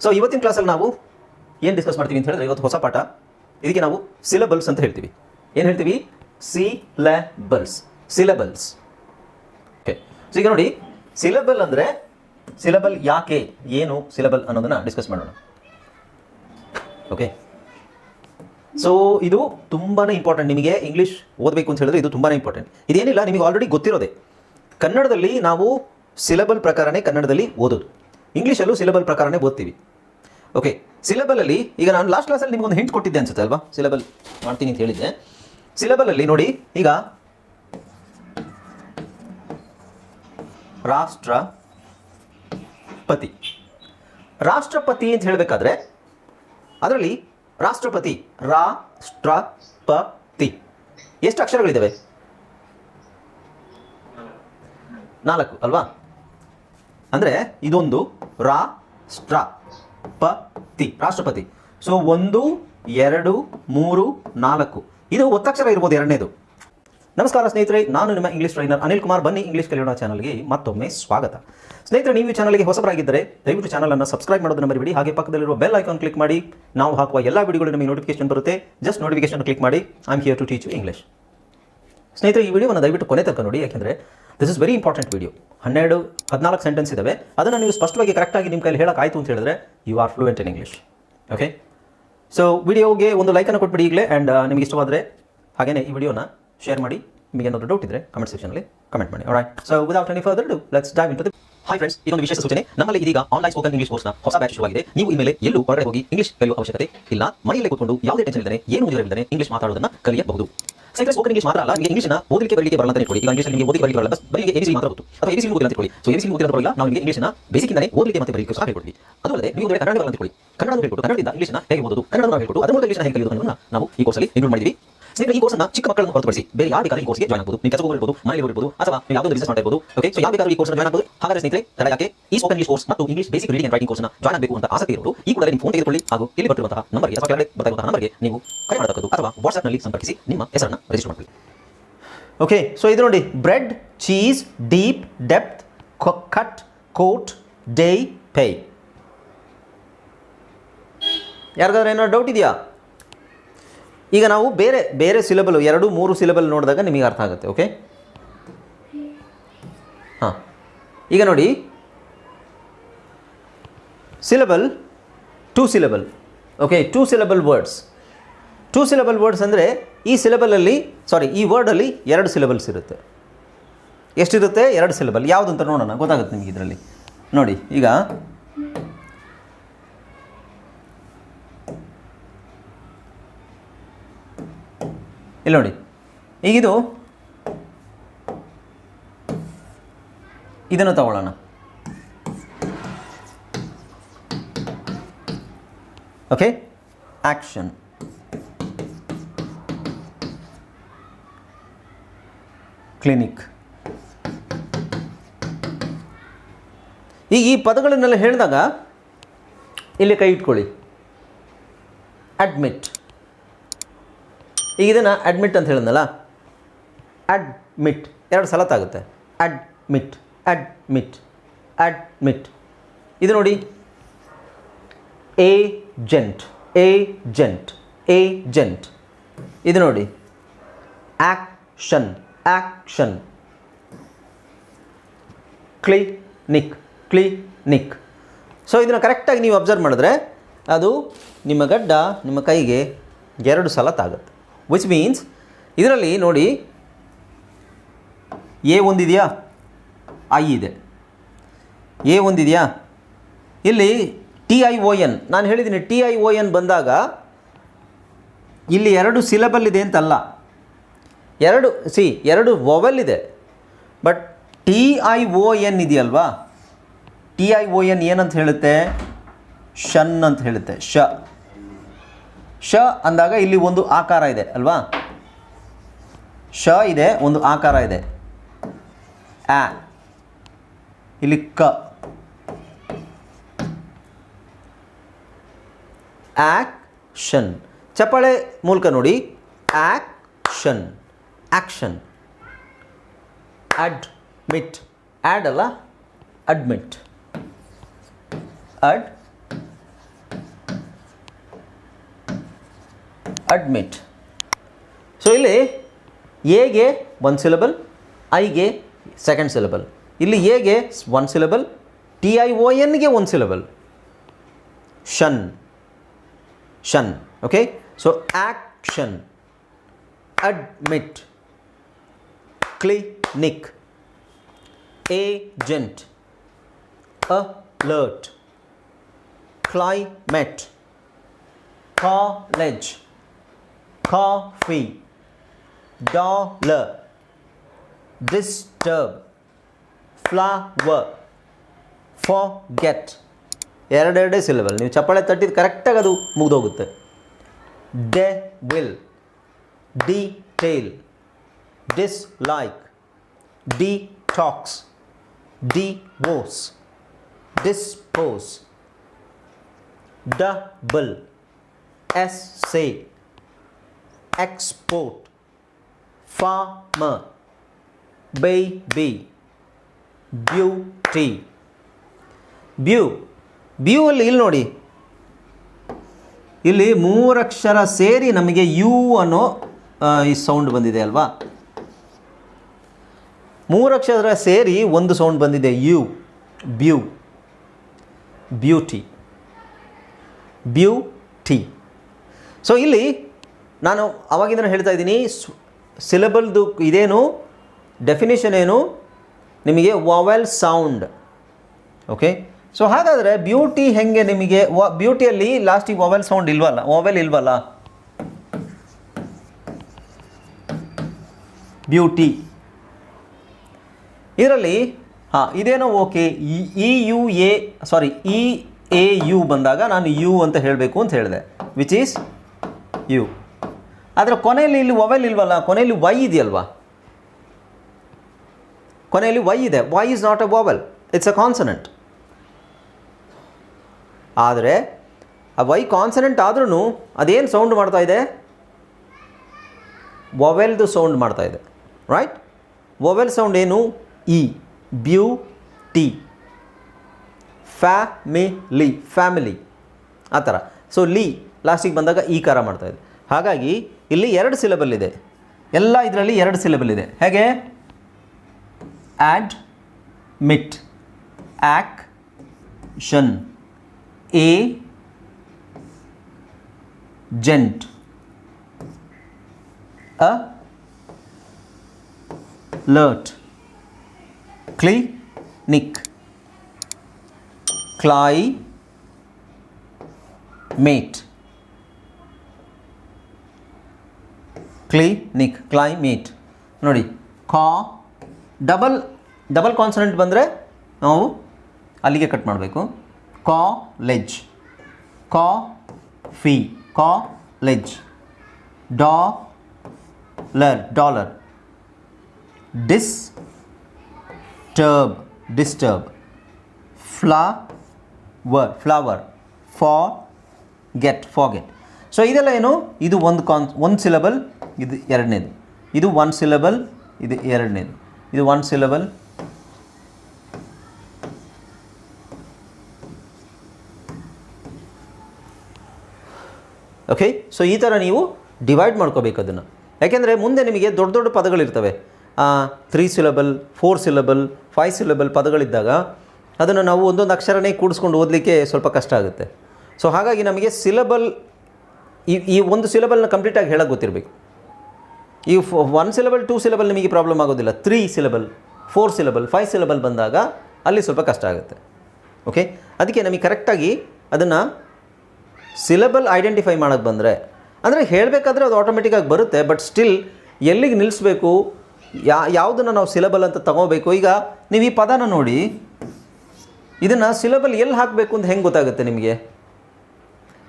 So ಇವತ್ತಿನ ಕ್ಲಾಸಲ್ಲಿ ನಾವು ಏನು ಡಿಸ್ಕಸ್ ಮಾಡ್ತೀವಿ ಅಂತ ಹೇಳಿದ್ರೆ ಇವತ್ತು ಹೊಸ ಪಾಠ. ಇದಕ್ಕೆ ನಾವು ಸಿಲಬಲ್ಸ್ ಅಂತ ಹೇಳ್ತೀವಿ. ಏನು ಹೇಳ್ತೀವಿ? ಸಿಲೆಬಲ್ಸ್ ಸಿಲೆಬಲ್ಸ್ ಓಕೆ ಸೊ ಈಗ ನೋಡಿ ಸಿಲೆಬಲ್ ಅಂದರೆ ಸಿಲೆಬಲ್ ಯಾಕೆ, ಏನು ಸಿಲೆಬಲ್ ಅನ್ನೋದನ್ನು ಡಿಸ್ಕಸ್ ಮಾಡೋಣ. ಓಕೆ ಸೊ ಇದು ತುಂಬಾ ಇಂಪಾರ್ಟೆಂಟ್ ನಿಮಗೆ ಇಂಗ್ಲೀಷ್ ಓದಬೇಕು ಅಂತ ಹೇಳಿದ್ರೆ ಇದು ತುಂಬಾ ಇಂಪಾರ್ಟೆಂಟ್ ಇದೇನಿಲ್ಲ, ನಿಮಗೆ ಆಲ್ರೆಡಿ ಗೊತ್ತಿರೋದೆ. ಕನ್ನಡದಲ್ಲಿ ನಾವು ಸಿಲೆಬಲ್ ಪ್ರಕಾರನೇ ಕನ್ನಡದಲ್ಲಿ ಓದೋದು. ಇಂಗ್ಲೀಷಲ್ಲೂ ಸಿಲೆಬಲ್ ಪ್ರಕಾರನೇ ಓದ್ತೀವಿ. ಓಕೆ ಸಿಲೆಬಲಲ್ಲಿ ಈಗ ನಾನು ಲಾಸ್ಟ್ ಕ್ಲಾಸಲ್ಲಿ ನಿಮ್ಗೊಂದು ಹಿಂಟ್ ಕೊಟ್ಟಿದ್ದೆ ಅನ್ಸುತ್ತೆ ಅಲ್ವಾ? ಸಿಲೆಬಲ್ ಮಾಡ್ತೀನಿ ಅಂತ ಹೇಳಿದ್ದೆ. ಸಿಲೆಬಲಲ್ಲಿ ನೋಡಿ, ಈಗ ರಾಷ್ಟ್ರಪತಿ. ರಾಷ್ಟ್ರಪತಿ ಅಂತ ಹೇಳಬೇಕಾದ್ರೆ ಅದರಲ್ಲಿ ರಾಷ್ಟ್ರಪತಿ ರಾಷ್ಟ್ರಪತಿ. ಎಷ್ಟು ಅಕ್ಷರಗಳಿದ್ದಾವೆ ನಾಲ್ಕು ಅಲ್ವಾ? ಅಂದರೆ ಇದೊಂದು ರಾಷ್ಟ್ರ. ಪತಿ ರಾಷ್ಟ್ರಪತಿ. ಸೊ ಒಂದು, ಎರಡು, ಮೂರು, ನಾಲ್ಕು. ಇದು ಒತ್ತಕ್ಷರ ಇರ್ಬೋದು ಎರಡನೇದು. ನಮಸ್ಕಾರ ಸ್ನೇಹಿತರೆ, ನಾನು ನಿಮ್ಮ ಇಂಗ್ಲಿಷ್ ಟ್ರೈನರ್ ಅನಿಲ್ ಕುಮಾರ್. ಬನ್ನಿ ಇಂಗ್ಲಿಷ್ ಕಲಿಯೋಣ ಚಾನಲ್ಗೆ ಮತ್ತೊಮ್ಮೆ ಸ್ವಾಗತ. ಸ್ನೇಹಿತರೆ, ನೀವು ಈ ಚಾನಲ್ಗೆ ಹೊಸಬರಾಗಿದ್ದರೆ ದಯವಿಟ್ಟು ಚಾನಲನ್ನು ಸಬ್ಸ್ಕ್ರೈಬ್ ಮಾಡೋದನ್ನು ಮರಿಬೇಡಿ ಹಾಗೆ ಪಕ್ಕದಲ್ಲಿರುವ ಬೆಲ್ ಐಕಾನ್ ಕ್ಲಿಕ್ ಮಾಡಿ. ನಾವು ಹಾಕುವ ಎಲ್ಲ ವಿಡಿಯೋಗಳು ನಿಮಗೆ ನೋಟಿಫಿಕೇಶನ್ ಬರುತ್ತೆ. ಜಸ್ಟ್ ನೋಟಿಫಿಕೇಶನ್ ಕ್ಲಿಕ್ ಮಾಡಿ. I am here to teach English English ಸ್ನೇಹಿತರೆ, ಈ ವಿಡಿಯೋವನ್ನು ದಯವಿಟ್ಟು ಕೊನೆ ತನಕ ನೋಡಿ. ಯಾಕೆಂದರೆ this is very important video ಹನ್ನೆರಡು, ಹದಿನಾಲ್ಕು ಸೆಂಟೆನ್ಸ್ ಇದಾವೆ. ಅದನ್ನು ನೀವು ಸ್ಪಷ್ಟವಾಗಿ ಕರೆಕ್ಟಾಗಿ ನಿಮ್ಮ ಕೈಲಿ ಹೇಳೋಕ್ಕಾಯ್ತು ಅಂತ ಹೇಳಿದ್ರೆ you are fluent in English okay so ವಿಡಿಯೋಗೆ ಒಂದು ಲೈಕನ್ನು ಕೊಟ್ಬಿಡಿ ಈಗಲೇ ಆ್ಯಂಡ್ ನಿಮಗೆ ಇಷ್ಟವಾದರೆ ಹಾಗೆಯೇ ಈ ವಿಡಿಯೋನ ಶೇರ್ ಮಾಡಿ. ನಿಮಗೆ ಏನಾದರೂ ಡೌಟ್ ಇದ್ದರೆ ಕಮೆಂಟ್ ಸೆಕ್ಷನಲ್ಲಿ ಕಮೆಂಟ್ ಮಾಡಿ. Right so without any further ado let's dive into hi hi friends ಇದೊಂದು ವಿಶೇಷ ಸೂಚನೆ. ನಮ್ಮಲ್ಲಿ ಇದೀಗ ಆನ್ಲೈನ್ ಸ್ಪೋಕನ್ ಇಂಗ್ಲಿಷ್ ಕೋರ್ಸ್ನ ಹೊಸ ಬ್ಯಾಚ್ ಶುರುವಾಗಿದೆ ನೀವು ಇನ್ಮೇಲೆ ಎಲ್ಲೂ ಹೊರಗಡೆ ಹೋಗಿ ಇಂಗ್ಲಿಷ್ ಕಲಿಯುವ ಅವಶ್ಯಕತೆ ಇಲ್ಲ. ಮನೆಯಲ್ಲೇ ಕೂತ್ಕೊಂಡು ಯಾವುದೇ ಟೆನ್ಷನ್ ಇಲ್ಲದೆ ಏನು ಮುಗಿದಿರಲಿಲ್ಲದೆ ಇಂಗ್ಲಿಷ್ ಮಾತಾಡೋದನ್ನ ಕಲಿಯಬಹುದು. ಸ್ನೇಹಿತರೆ ಸ್ಪೋಕನ್ ಇಂಗ್ಲಿಷ್ ಮಾತ್ರ ಅಲ್ಲ, ನಿಮಗೆ ಇಂಗ್ಲಿಷ್ನ ಓದಲಿಕ್ಕೆ ಬರಲಿಕ್ಕೆ ಬರಲ್ಲ ಅಂತ ಇಟ್ಕೊಳ್ಳಿ. ಈಗ ಇಂಗ್ಲಿಷ್ ನಿಮಗೆ ಓದಲಿಕ್ಕೆ ಬರಲಿಕ್ಕೆ ಬರಲ್ಲ ಬರೀ ಎಬಿಸಿ ಮಾತ್ರ ಗೊತ್ತು. ಅಥವಾ ಎಬಿಸಿ ಓದಿಲ್ಲ ಅಂತ ಇಟ್ಕೊಳ್ಳಿ. ಸೊ ಎಬಿಸಿ ಓದಿಲ್ಲ ಬರಲ್ಲ ನಾವು ನಿಮಗೆ ಇಂಗ್ಲಿಷ್ನ ಬೇಸಿಕ್ಕಿಂದಲೇ ಓದಲಿಕ್ಕೆ ಮತ್ತೆ ಬರಲಿಕ್ಕೆ ಸಹ ಹೇಳ್ಕೊಡ್ತೀವಿ. ಅದು ಅಲ್ಲದೆ ನೀವು ಕನ್ನಡ ಬರಲ್ಲ ಅಂತ ಇಟ್ಕೊಳ್ಳಿ ಕನ್ನಡ ಹೇಳ್ಕೊಟ್ಟು, ಕನ್ನಡದಿಂದ ಇಂಗ್ಲಿಷ್ನ ಹೇಗೆ ಓದೋದು? ಕನ್ನಡ ನಾವು ಹೇಳ್ಕೊಟ್ಟು, ಅದರ ಮೂಲಕ ಇಂಗ್ಲಿಷ್ನ ಹೇಗೆ ಕಲಿಯೋದು ನಾವು ಈ ಕೋರ್ಸಲ್ಲಿ ಇನ್ಕ್ಲೂಡ್ ಮಾಡಿದ್ದೀವಿ ಸ್ನೇಹಿತರೆ ಈ ಕೋರ್ಸ್ನ ಚಿಕ್ಕ ಮಕ್ಕಳನ್ನು ಹೊರತುಪಡಿಸಿ ಬೇರೆ ಯಾರು ಬೇಕಾದ್ರೂ ಈ ಕೋರ್ಸ್ಗೆ ಜಾಯ್ನ್ ಆಗಬಹುದು ನೀವು ಕೆಲಸ ಹೋಗಿರ್ಬೋದು ಮನೆಯಲ್ಲಿ ಹೋಗಿರ್ಬೋದು ಅಥವಾ ಯಾವುದೋ ಬಿಸಿನೆಸ್ ಮಾಡ್ತಾ ಇರ್ಬೋದು. ಓಕೆ ಸೊ ಯಾವ ಬೇಕಾದ್ರೂ ಈ ಕೋರ್ಸ್ ಜಾಯ್ನ್ ಆಗಬಹುದು ಹಾಗಾದ್ರೆ ಸ್ನೇಹಿತರೆ ತಡ ಯಾಕೆ? ಈ ಸ್ಪೋಕನ್ ಇಂಗ್ಲಿಷ್ ಕೋರ್ಸ್ ಮತ್ತು English basic reading and writing ಕೋರ್ಸ್ನ ಜಾಯ್ನ್ ಆಗಬೇಕು ಅಂತ ಆಸಕ್ತಿ ಇರೋದು ಈ ಕೂಡಲೇ ನಿಮ್ಮ ಫೋನ್ ತೆಗೆದುಕೊಳ್ಳಿ ಹಾಗೂ ಇಲ್ಲಿ ಬರ್ತಿರುವಂತಹ ನಂಬರ್ಗೆ ಅಥವಾ ಕೆಳಗಡೆ ಬರ್ತಾ ನಂಬರ್ಗೆ ನೀವು ಕರೆ ಮಾಡತಕ್ಕದ್ದು ಅಥವಾ ವಾಟ್ಸ್ಆಪ್ನಲ್ಲಿ ಸಂಪರ್ಕಿಸಿ ನಿಮ್ಮ ಹೆಸರನ್ನು ರಿಜಿಸ್ಟರ್ ಮಾಡಿ ಓಕೆ ಸೊ ಇದು ನೋಡಿ bread cheese deep depth cut coat day pay ಯಾರಿಗಾದ್ರೂ ಏನಾದ್ರು ಡೌಟ್ ಇದೆಯಾ? ಈಗ ನಾವು ಬೇರೆ ಬೇರೆ ಸಿಲೆಬಲ್ ಎರಡು, ಮೂರು ಸಿಲೆಬಲ್ ನೋಡಿದಾಗ ನಿಮಗೆ ಅರ್ಥ ಆಗುತ್ತೆ ಓಕೆ ಹಾಂ. ಈಗ ನೋಡಿ. Syllable two syllable okay two syllable words two syllable words ಅಂದರೆ ಈ ಸಿಲೆಬಲಲ್ಲಿ ಸಾರಿ ಈ ವರ್ಡಲ್ಲಿ ಎರಡು ಸಿಲೆಬಲ್ಸ್ ಇರುತ್ತೆ. ಎಷ್ಟಿರುತ್ತೆ? ಎರಡು ಸಿಲೆಬಲ್ ಯಾವುದು ಅಂತ ನೋಡೋಣ, ಗೊತ್ತಾಗುತ್ತೆ ನಿಮಗೆ ಇದರಲ್ಲಿ. ನೋಡಿ, ಈಗ ಇಲ್ಲಿ ನೋಡಿ. ಈಗಿದು ಇದನ್ನು ತಗೊಳ್ಳೋಣ. ಓಕೆ ಆಕ್ಷನ್ ಕ್ಲಿನಿಕ್ ಈಗ ಈ ಪದಗಳನ್ನೆಲ್ಲ ಹೇಳಿದಾಗ ಇಲ್ಲಿ ಕೈ ಇಟ್ಕೊಳ್ಳಿ. ಅಡ್ಮಿಟ್ ಈಗ ಇದನ್ನು ಅಡ್ಮಿಟ್ ಅಂತ ಹೇಳಿದ್ನಲ್ಲ? ಅಡ್ಮಿಟ್ ಎರಡು ಸಲ ತಾಗುತ್ತೆ ಅಡ್ಮಿಟ್ ಅಡ್ಮಿಟ್ ಅಡ್ಮಿಟ್ ಇದು ನೋಡಿ. ಏಜೆಂಟ್ ಏಜೆಂಟ್ ಏಜೆಂಟ್ ಇದು ನೋಡಿ. Action action clinic clinic so ಇದನ್ನು ಕರೆಕ್ಟಾಗಿ ನೀವು ಅಬ್ಸರ್ವ್ ಮಾಡಿದ್ರೆ ಅದು ನಿಮ್ಮ ಗಡ್ಡ ನಿಮ್ಮ ಕೈಗೆ ಎರಡು ಸಲ ತಾಗುತ್ತೆ ವಿಚ್ ಮೀನ್ಸ್ ಇದರಲ್ಲಿ ನೋಡಿ ಎ ಒಂದಿದೆಯಾ? ಐ ಇದೆ. ಎ ಒಂದಿದೆಯಾ? ಇಲ್ಲಿ ಟಿ ಐ ಒ ಎನ್ ನಾನು ಹೇಳಿದ್ದೀನಿ ಟಿ ಐ ಒ ಎನ್ ಬಂದಾಗ ಇಲ್ಲಿ ಎರಡು ಸಿಲೆಬಲ್ ಇದೆ ಅಂತಲ್ಲ. ಎರಡು ಸಿ ಎರಡು ವೊವೆಲ್ ಇದೆ. But T I O N ಇದೆಯಲ್ವಾ? ಟಿ ಐ ಒ ಎನ್ ಏನಂತ ಹೇಳುತ್ತೆ? ಶನ್ ಅಂತ ಹೇಳುತ್ತೆ ಶ ಶ ಅಂದಾಗ ಇಲ್ಲಿ ಒಂದು ಆಕಾರ ಇದೆ, ಅಲ್ವಾ? ಶ ಇದೆ, ಒಂದು ಆಕಾರ ಇದೆ. ಆ. ಇಲ್ಲಿ ಕ. ಆಕ್ಷನ್. ಚಪ್ಪಾಳೆ ಮೂಲಕ ನೋಡಿ. ಆಕ್ಷನ್. ಆಕ್ಷನ್. ಅಡ್ಮಿಟ್. ಆ್ಯಡ್ ಅಲ್ಲ? ಅಡ್ಮಿಟ್. ಅಡ್ ಅಡ್ಮಿಟ್ ಸೊ ಇಲ್ಲಿ ಎಗೆ ಒನ್ ಸಿಲಬಲ್ ಐಗೆ ಸೆಕೆಂಡ್ ಸಿಲಬಲ್ ಇಲ್ಲಿ ಎಗೆ one syllable T I O ಎನ್ಗೆ one syllable shun shun okay so action admit clinic agent alert climate college. coffee dollar disturb flower forget ಎರಡೆರಡೇ syllable ನೀವು ಚಪ್ಪಾಳೆ ತಟ್ಟಿದ್ದು ಕರೆಕ್ಟಾಗಿ ಅದು ಮುಗಿದೋಗುತ್ತೆ devil detail dislike detox divorce dispose double essay export. Farmer. Baby. Beauty beau beau ಅಲ್ಲಿ ಇಲ್ಲಿ ನೋಡಿ. ಇಲ್ಲಿ ಮೂರಕ್ಷರ ಸೇರಿ ನಮಗೆ ಯು ಅನ್ನೋ ಈ ಸೌಂಡ್ ಬಂದಿದೆ ಅಲ್ವಾ? ಮೂರಕ್ಷರ ಸೇರಿ ಒಂದು ಸೌಂಡ್ ಬಂದಿದೆ. U beau beauty beauty so ಇಲ್ಲಿ ನಾನು ಅವಾಗಿಂದ ಹೇಳ್ತಾ ಇದ್ದೀನಿ ಸಿಲೆಬಲ್ದು ಇದೇನು ಡೆಫಿನೇಷನ್ ಏನು, ನಿಮಗೆ ವಾವೆಲ್ ಸೌಂಡ್ ಓಕೆ ಸೊ ಹಾಗಾದರೆ ಬ್ಯೂಟಿ ಹೆಂಗೆ ನಿಮಗೆ, ವ ಬ್ಯೂಟಿಯಲ್ಲಿ ಲಾಸ್ಟಿಗೆ ವಾವೆಲ್ ಸೌಂಡ್ ಇಲ್ವಲ್ಲ? ವಾವೆಲ್ ಇಲ್ವಲ್ಲ? ಬ್ಯೂಟಿ ಇದರಲ್ಲಿ, ಹಾಂ, ಇದೇನೋ okay E U, A sorry E A, U ಬಂದಾಗ ನಾನು ಯು ಅಂತ ಹೇಳಬೇಕು ಅಂತ ಹೇಳಿದೆ ವಿಚ್ ಈಸ್ ಯು. ಆದರೆ ಕೊನೆಯಲ್ಲಿ ಇಲ್ಲಿ ಒವೆಲ್ ಇಲ್ವಲ್ಲ? ಕೊನೆಯಲ್ಲಿ ವೈ ಇದೆಯಲ್ವಾ? ಕೊನೆಯಲ್ಲಿ ವೈ ಇದೆ. Y is not a vowel. It's a consonant ಆದರೆ ಆ ವೈ ಕಾನ್ಸನೆಂಟ್ ಆದ್ರೂ ಅದೇನು ಸೌಂಡ್ ಮಾಡ್ತಾ ಇದೆ? ವೊವೆಲ್ದು ಸೌಂಡ್ ಮಾಡ್ತಾ ಇದೆ. ರೈಟ್ ವೊವೆಲ್ ಸೌಂಡ್ ಏನು? E beau, T. Family. Family. ಆ ಥರ. ಸೊ ಲಿ ಲಾಸ್ಟಿಗೆ ಬಂದಾಗ ಈ ಕಾರ ಮಾಡ್ತಾ ಇದೆ. ಹಾಗಾಗಿ ಇಲ್ಲಿ ಎರಡು ಸಿಲೆಬಲ್ ಇದೆ. ಎಲ್ಲ ಇದರಲ್ಲಿ ಎರಡು ಸಿಲೆಬಲ್ ಇದೆ. ಹೇಗೆ? Admit action agent alert clinic climate clinic climate ನೋಡಿ, ಕಾ ಡಬಲ್ ಡಬಲ್ ಕಾನ್ಸನೆಂಟ್ ಬಂದರೆ ನಾವು ಅಲ್ಲಿಗೆ ಕಟ್ ಮಾಡಬೇಕು. College coffee college dollar dollar disturb disturb flower flower forget forget so ಇದೆಲ್ಲ ಏನು? ಇದು ಒಂದು ಕಾನ್ ಒಂದು ಸಿಲಬಲ್ ಇದು ಎರಡನೇದು. ಇದು ಒನ್ ಸಿಲಬಲ್ ಇದು ಎರಡನೇದು. ಇದು ಒನ್ ಸಿಲಬಲ್ ಓಕೆ ಸೊ ಈ ಥರ ನೀವು ಡಿವೈಡ್ ಮಾಡ್ಕೋಬೇಕು ಅದನ್ನು. ಯಾಕೆಂದರೆ ಮುಂದೆ ನಿಮಗೆ ದೊಡ್ಡ ದೊಡ್ಡ ಪದಗಳಿರ್ತವೆ. Three syllable four syllable five syllable ಪದಗಳಿದ್ದಾಗ ಅದನ್ನು ನಾವು ಒಂದೊಂದು ಅಕ್ಷರನೇ ಕೂಡಿಸ್ಕೊಂಡು ಓದಲಿಕ್ಕೆ ಸ್ವಲ್ಪ ಕಷ್ಟ ಆಗುತ್ತೆ. ಸೊ ಹಾಗಾಗಿ ನಮಗೆ ಸಿಲಬಲ್ ಈ ಈ ಒಂದು ಸಿಲೆಬಲ್ನ ಕಂಪ್ಲೀಟಾಗಿ ಹೇಳೋಕ್ಕೆ ಗೊತ್ತಿರಬೇಕು. ಈ ಒನ್ ಸಿಲೆಬಲ್ ಟೂ ಸಿಲೆಬಲ್ ನಿಮಗೆ ಪ್ರಾಬ್ಲಮ್ ಆಗೋದಿಲ್ಲ. Three syllable four syllable five syllable ಬಂದಾಗ ಅಲ್ಲಿ ಸ್ವಲ್ಪ ಕಷ್ಟ ಆಗುತ್ತೆ. ಓಕೆ ಅದಕ್ಕೆ ನಮಗೆ ಕರೆಕ್ಟಾಗಿ ಅದನ್ನು ಸಿಲೆಬಲ್ ಐಡೆಂಟಿಫೈ ಮಾಡೋಕ್ಕೆ ಬಂದರೆ, ಅಂದರೆ ಹೇಳಬೇಕಾದ್ರೆ ಅದು ಆಟೋಮೆಟಿಕ್ಕಾಗಿ ಬರುತ್ತೆ ಬಟ್ ಸ್ಟಿಲ್ ಎಲ್ಲಿಗೆ ನಿಲ್ಲಿಸ್ಬೇಕು ಯಾ, ಯಾವುದನ್ನು ನಾವು ಸಿಲೆಬಲ್ ಅಂತ ತಗೋಬೇಕು, ಈಗ ನೀವು ಈ ಪದನ ನೋಡಿ, ಇದನ್ನು ಸಿಲೆಬಲ್ ಎಲ್ಲಿ ಹಾಕಬೇಕು ಅಂತ ಹೆಂಗೆ ಗೊತ್ತಾಗುತ್ತೆ ನಿಮಗೆ?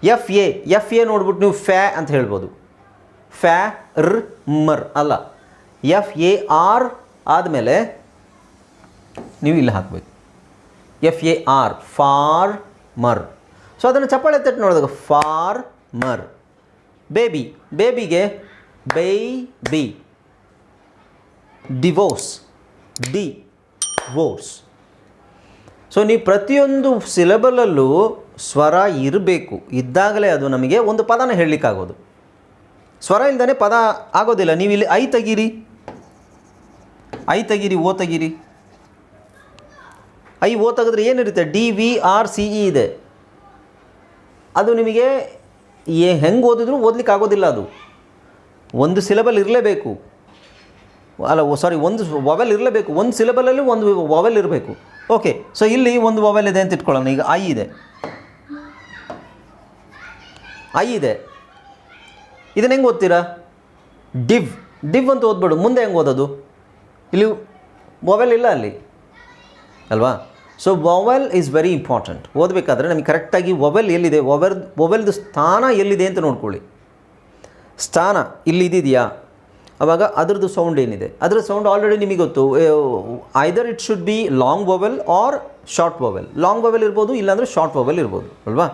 ಎಫ್ ಎ ಎಫ್ ಎ ನೋಡ್ಬಿಟ್ಟು ನೀವು ಫ್ಯಾ ಅಂತ ಹೇಳ್ಬೋದು. ಫ್ಯಾ, ರ್, ಮರ್ ಅಲ್ಲ. ಎಫ್ ಎ ಆರ್ ಆದಮೇಲೆ ನೀವು ಇಲ್ಲಿ ಹಾಕಬೇಕು. F A R farmer. So ಅದನ್ನು ಚಪ್ಪಾಳೆ ತಟ್ಟು ನೋಡಿದಾಗ ಫಾರ್, ಮರ್. ಬೇಬಿ ಬೇಬಿಗೆ baby divorce divorce so ನೀವು ಪ್ರತಿಯೊಂದು ಸಿಲೆಬಲಲ್ಲೂ ಸ್ವರ ಇರಬೇಕು. ಇದ್ದಾಗಲೇ ಅದು ನಮಗೆ ಒಂದು ಪದನ ಹೇಳಲಿಕ್ಕಾಗೋದು. ಸ್ವರ ಇಲ್ಲದೇ ಪದ ಆಗೋದಿಲ್ಲ. ನೀವು ಇಲ್ಲಿ ಐ ತೆಗೀರಿ. ಐ ತೆಗೀರಿ, ಓ ತೆಗೀರಿ. ಐ, ಓ ತೆಗೆದ್ರೆ ಏನಿರುತ್ತೆ? D, V, R, C, E ಇದೆ. ಅದು ನಿಮಗೆ ಏ ಹೆಂಗೆ ಓದಿದ್ರು ಓದ್ಲಿಕ್ಕೆ ಆಗೋದಿಲ್ಲ ಅದು. ಒಂದು ಸಿಲೆಬಲ್ ಇರಲೇಬೇಕು. ಅಲ್ಲ ಸಾರಿ ಒಂದು ವವೆಲ್ ಇರಲೇಬೇಕು. ಒಂದು ಸಿಲೆಬಲಲ್ಲಿ ಒಂದು ವವೆಲ್ ಇರಬೇಕು. ಓಕೆ ಸೊ ಇಲ್ಲಿ ಒಂದು ಮೊಬೈಲ್ ಇದೆ ಅಂತ ಇಟ್ಕೊಳ್ಳೋಣ. ಈಗ ಐ ಇದೆ. ಐ ಇದೆ. ಇದನ್ನ ಹೆಂಗೆ ಓದ್ತೀರಾ? ಡಿವ್ ಡಿವ್ ಅಂತ ಓದ್ಬಿಡು. ಮುಂದೆ ಹೆಂಗೆ ಓದೋದು? ಇಲ್ಲಿ ಮೊಬೈಲ್ ಇಲ್ಲ ಅಲ್ಲಿ. ಅಲ್ವಾ? So mobile is very important ಓದಬೇಕಾದ್ರೆ ನಮಗೆ ಕರೆಕ್ಟಾಗಿ ಮೊಬೈಲ್ ಎಲ್ಲಿದೆ? ಮೊಬೈಲ್ ಮೊಬೈಲ್ದು ಸ್ಥಾನ ಎಲ್ಲಿದೆ ಅಂತ ನೋಡ್ಕೊಳ್ಳಿ. ಸ್ಥಾನ ಇಲ್ಲಿ ಇದಿದೆಯಾ? ಆವಾಗ ಅದರದ್ದು ಸೌಂಡ್ ಏನಿದೆ? ಅದರ ಸೌಂಡ್ ಆಲ್ರೆಡಿ ನಿಮಗೆ ಗೊತ್ತು. Either it should be long vowel or short vowel long vowel ಇರ್ಬೋದು, ಇಲ್ಲಾಂದರೆ ಶಾರ್ಟ್ ವೊವೆಲ್ ಇರ್ಬೋದು, ಅಲ್ವಾ?